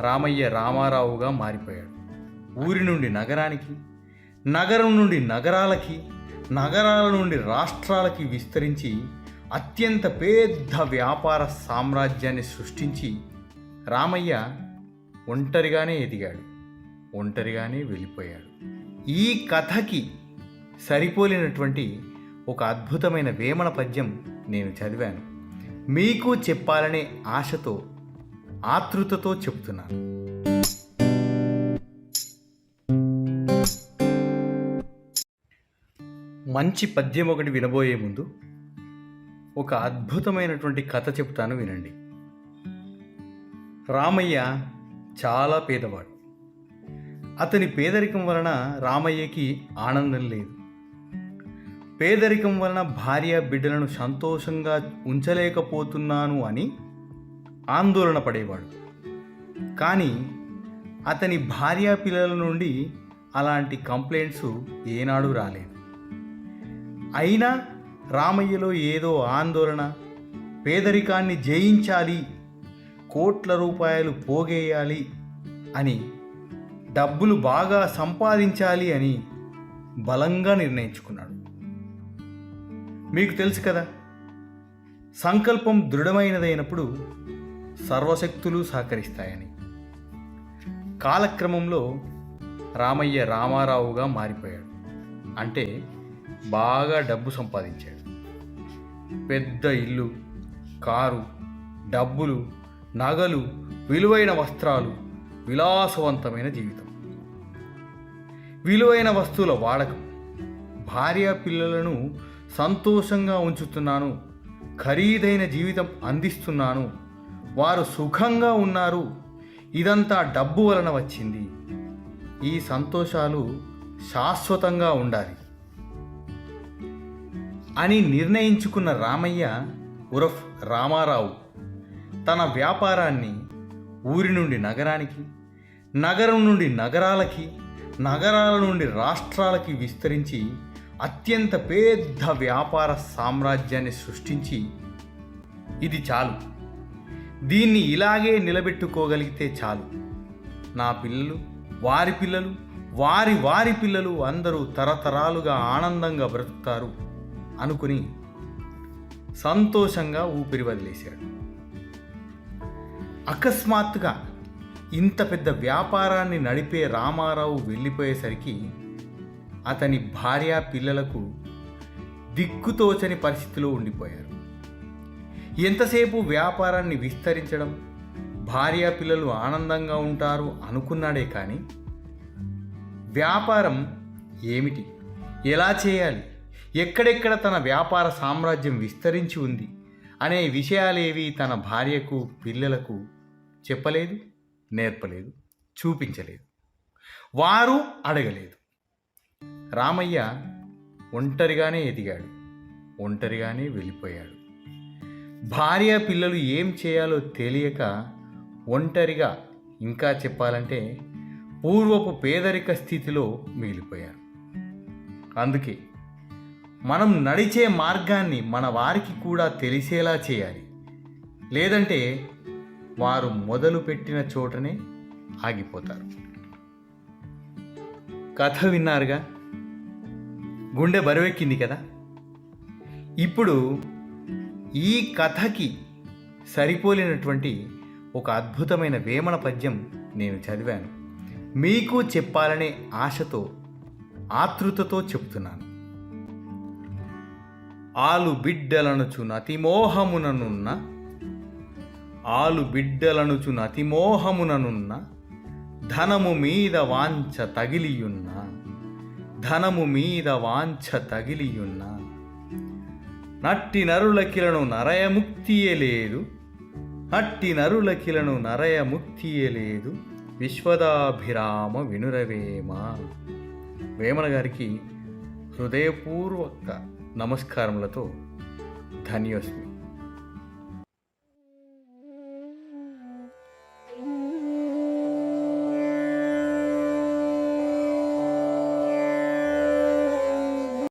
రామయ్య రామారావుగా మారిపోయాడు. ఊరి నుండి నగరానికి నగరం నుండి నగరాలకి నగరాల నుండి రాష్ట్రాలకి విస్తరించి అత్యంత పెద్ద వ్యాపార సామ్రాజ్యాన్ని సృష్టించి రామయ్య ఒంటరిగానే ఎదిగాడు ఒంటరిగానే వెళ్ళిపోయాడు. ఈ కథకి సరిపోలినటువంటి ఒక అద్భుతమైన వేమన పద్యం నేను చదివాను. మీకు చెప్పాలనే ఆశతో ఆతృతతో చెప్తున్నాను మంచి పద్యం ఒకటి వినబోయే ముందు ఒక అద్భుతమైనటువంటి కథ చెప్తాను వినండి. రామయ్య చాలా పేదవాడు. అతని పేదరికం వలన రామయ్యకి ఆనందం లేదు. పేదరికం వలన భార్య బిడ్డలను సంతోషంగా ఉంచలేకపోతున్నాను అని ఆందోళన పడేవాడు. కానీ అతని భార్య పిల్లల నుండి అలాంటి కంప్లైంట్స్ ఏనాడు రాలేదు. అయినా రామయ్యలో ఏదో ఆందోళన పేదరికాన్ని జయించాలి కోట్ల రూపాయలు పోగేయాలి అని డబ్బులు బాగా సంపాదించాలి అని బలంగా నిర్ణయించుకున్నాడు. మీకు తెలుసు కదా సంకల్పం దృఢమైనదైనప్పుడు సర్వశక్తులు సహకరిస్తాయని. కాలక్రమంలో రామయ్య రామారావుగా మారిపోయాడు. అంటే బాగా డబ్బు సంపాదించాడు. పెద్ద ఇల్లు కారు డబ్బులు నగలు విలువైన వస్త్రాలు విలాసవంతమైన జీవితం. విలువైన వస్తువుల వాడకం. భార్య పిల్లలను సంతోషంగా ఉంచుతున్నాను ఖరీదైన జీవితం అందిస్తున్నాను వారు సుఖంగా ఉన్నారు. ఇదంతా డబ్బు వలన వచ్చింది. ఈ సంతోషాలు శాశ్వతంగా ఉండాలి. అని నిర్ణయించుకున్న రామయ్య ఉరఫ్ రామారావు తన వ్యాపారాన్ని ఊరి నుండి నగరానికి నగరం నుండి నగరాలకి నగరాల నుండి రాష్ట్రాలకి విస్తరించి అత్యంత పెద్ద వ్యాపార సామ్రాజ్యాన్ని సృష్టించి ఇది చాలు. దీన్ని ఇలాగే నిలబెట్టుకోగలిగితే చాలు. నా పిల్లలు వారి పిల్లలు వారి వారి పిల్లలు అందరూ తరతరాలుగా ఆనందంగా బ్రతుకుతారు అనుకుని సంతోషంగా ఊపిరి వదిలేశాడు. అకస్మాత్తుగా ఇంత పెద్ద వ్యాపారాన్ని నడిపే రామారావు వెళ్ళిపోయేసరికి అతని భార్య పిల్లలకు దిక్కుతోచని పరిస్థితిలో ఉండిపోయారు. ఎంతసేపు వ్యాపారాన్ని విస్తరించడం? భార్య పిల్లలు ఆనందంగా ఉంటారు అనుకున్నాడే కానీ వ్యాపారం ఏమిటి? ఎలా చేయాలి? ఎక్కడెక్కడ తన వ్యాపార సామ్రాజ్యం విస్తరించి ఉంది? అనే విషయాలేవి తన భార్యకు పిల్లలకు చెప్పలేదు నేర్పలేదు చూపించలేదు. వారు అడగలేదు. రామయ్య ఒంటరిగానే ఎదిగాడు. ఒంటరిగానే వెళ్ళిపోయాడు. భార్య పిల్లలు ఏం చేయాలో తెలియక ఒంటరిగా ఇంకా చెప్పాలంటే పూర్వపు పేదరిక స్థితిలో మిగిలిపోయారు. అందుకే మనం నడిచే మార్గాన్ని మన వారికి కూడా తెలిసేలా చేయాలి. లేదంటే వారు మొదలుపెట్టిన చోటనే ఆగిపోతారు. కథ విన్నారుగా? గుండె బరువెక్కింది కదా? ఇప్పుడు ఈ కథకి సరిపోలేనటువంటి ఒక అద్భుతమైన వేమన పద్యం నేను చదివాను. మీకు చెప్పాలనే ఆశతో ఆతృతతో చెప్తున్నాను ఆలు బిడ్డలనుచు అతిమోహముననున్న ఆలు బిడ్డలనుచు అతిమోహముననున్న ధనము మీద వాంఛ తగిలియున్న ధనము మీద వాంఛ తగిలియున్న నట్టి నరులకిలను నరయముక్తియే లేదు. నట్టి నరులకిలను నరయముక్తియే లేదు. విశ్వదాభిరామ వినురవేమ. వేమన గారికి హృదయపూర్వక నమస్కారములతో ధన్యోస్మి